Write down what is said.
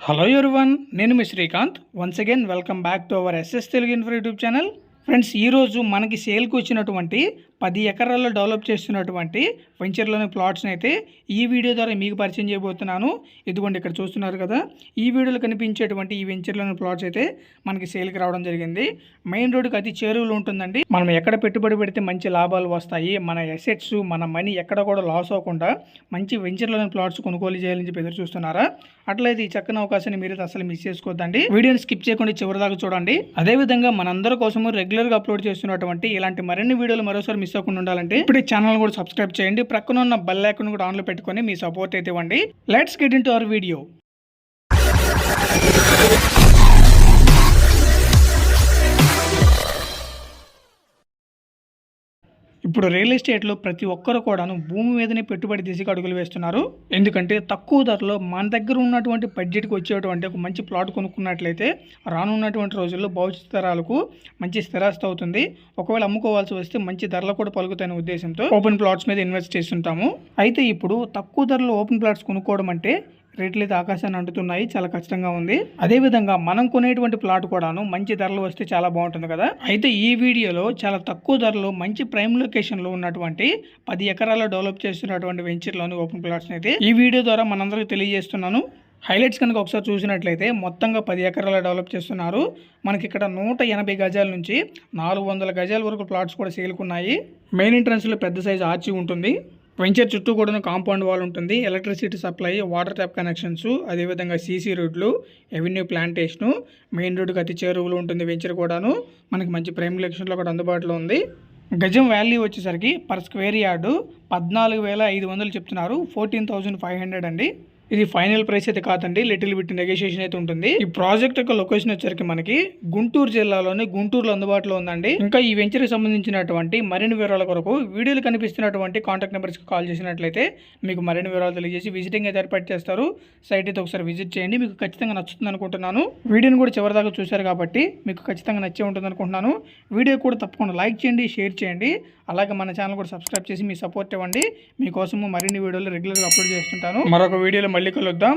Hello everyone నేను మీ Srikanth. Once again welcome back to our SS Telugu info YouTube channel friends ఈరోజు మనకి సేల్కి వచ్చినటువంటి పది ఎకరాల్లో డెవలప్ చేస్తున్నటువంటి వెంచర్లోని ప్లాట్స్ని అయితే ఈ వీడియో ద్వారా మీకు పరిచయం చేయబోతున్నాను. ఇదిగోండి ఇక్కడ చూస్తున్నారు కదా. ఈ వీడియోలో కనిపించేటువంటి ఈ వెంచర్లోని ప్లాట్స్ అయితే మనకి సేల్కి రావడం జరిగింది. మెయిన్ రోడ్డుకి అతి చేరువలో ఉంటుందండి. మనం ఎక్కడ పెట్టుబడి పెడితే మంచి లాభాలు వస్తాయి మన ఎసెట్స్ మన మనీ ఎక్కడ కూడా లాస్ అవ్వకుండా మంచి వెంచర్లోని ప్లాట్స్ కొనుగోలు చేయాలని చెప్పి ఎదురు చూస్తున్నారా? అట్లయితే ఈ చక్కని అవకాశాన్ని మీరు అసలు మిస్ చేసుకోవద్దండి. వీడియోని స్కిప్ చేయకుండా చివరి దాకా చూడండి. అదే విధంగా మనందరి కోసము రెగ్యులర్గా అప్లోడ్ చేస్తున్నటువంటి ఇలాంటి మరిన్ని వీడియోలు మరోసారి మిస్ అవ్వకుండా ఉండాలంటే ఇప్పుడు ఈ ఛానల్ కూడా సబ్స్క్రైబ్ చేయండి. ప్రక్కన ఉన్న బెల్ ఐకన్ కూడా ఆన్లో పెట్టుకొని మీ సపోర్ట్ అయితే ఇవ్వండి. Let's get into our video. ఇప్పుడు రియల్ ఎస్టేట్లో ప్రతి ఒక్కరు కూడాను భూమి మీదనే పెట్టుబడి దిశగా అడుగులు వేస్తున్నారు. ఎందుకంటే తక్కువ ధరలో మన దగ్గర ఉన్నటువంటి బడ్జెట్కి వచ్చేటువంటి ఒక మంచి ప్లాట్ కొనుక్కున్నట్లయితే రానున్నటువంటి రోజుల్లో భవిష్యత్ తరాలకు మంచి స్థిరాస్తి అవుతుంది. ఒకవేళ అమ్ముకోవాల్సి వస్తే మంచి ధరలు కూడా పలుకుతాయనే ఉద్దేశంతో ఓపెన్ ప్లాట్స్ మీద ఇన్వెస్ట్ చేస్తుంటాము. అయితే ఇప్పుడు తక్కువ ధరలో ఓపెన్ ప్లాట్స్ కొనుక్కోవడం అంటే రేట్లు అయితే ఆకాశాన్ని అంటుతున్నాయి. చాలా కష్టంగా ఉంది. అదేవిధంగా మనం కొనేటువంటి ప్లాట్ కూడాను మంచి ధరలు వస్తే చాలా బాగుంటుంది కదా. అయితే ఈ వీడియోలో చాలా తక్కువ ధరలో మంచి ప్రైమ్ లొకేషన్లో ఉన్నటువంటి పది ఎకరాల్లో డెవలప్ చేస్తున్నటువంటి వెంచర్లోని ఓపెన్ ప్లాట్స్ అయితే ఈ వీడియో ద్వారా మనందరికీ తెలియజేస్తున్నాను. హైలైట్స్ కనుక ఒకసారి చూసినట్లయితే మొత్తంగా పది ఎకరాల డెవలప్ చేస్తున్నారు. మనకి ఇక్కడ నూట ఎనభై గజాల నుంచి నాలుగు వందల గజాల వరకు ప్లాట్స్ కూడా సేల్కున్నాయి మెయిన్ ఎంట్రన్స్లో పెద్ద సైజు ఆర్చి ఉంటుంది. వెంచర్ చుట్టూ కూడా కాంపౌండ్ వాల్ ఉంటుంది. Electricity supply water tap connections అదేవిధంగా సీసీ రోడ్లు ఎవెన్యూ ప్లాంటేషను మెయిన్ రోడ్డుకి అతి చేరువులు ఉంటుంది వెంచర్ కూడాను. మనకి మంచి ప్రైమ్ లొకేషన్లో కూడా అందుబాటులో ఉంది. గజం వాల్యూ వచ్చేసరికి పర్ స్క్వేర్ యార్డు పద్నాలుగు వేల ఐదు వందలు చెప్తున్నారు. ఫోర్టీన్ థౌజండ్ ఫైవ్ హండ్రెడ్ అండి. ఇది ఫైనల్ ప్రైస్ అయితే కాదండి లిటిల్ బిట్ నెగోషియేషన్ అయితే ఉంటుంది. ఈ ప్రాజెక్ట్ యొక్క లొకేషన్ వచ్చరికి మనకి గుంటూరు జిల్లాలోని గుంటూరులో అందుబాటులో ఉందండి. ఇంకా ఈ వెంచర్కి సంబంధించినటువంటి మరిన్ని వివరాల కొరకు వీడియోలు కనిపిస్తున్నటువంటి కాంటాక్ట్ నెంబర్స్కి కాల్ చేసినట్లయితే మీకు మరిన్ని వివరాలు తెలియజేసి విజిటింగ్ అయితే ఏర్పాటు చేస్తారు. సైట్ అయితే ఒకసారి విజిట్ చేయండి మీకు ఖచ్చితంగా నచ్చుతుంది అనుకుంటున్నాను. వీడియోని కూడా చివరిదాకా చూశారు కాబట్టి మీకు ఖచ్చితంగా నచ్చే ఉంటుంది అనుకుంటున్నాను. వీడియో కూడా తప్పకుండా లైక్ చేయండి షేర్ చేయండి. అలాగే మన ఛానల్ కూడా సబ్స్క్రైబ్ చేసి మీ సపోర్ట్ ఇవ్వండి. మీకోసము మరిన్ని వీడియోలు రెగ్యులర్గా అప్లోడ్ చేస్తుంటాను. మరొక వీడియోలో మళ్ళీ కలుద్దాం.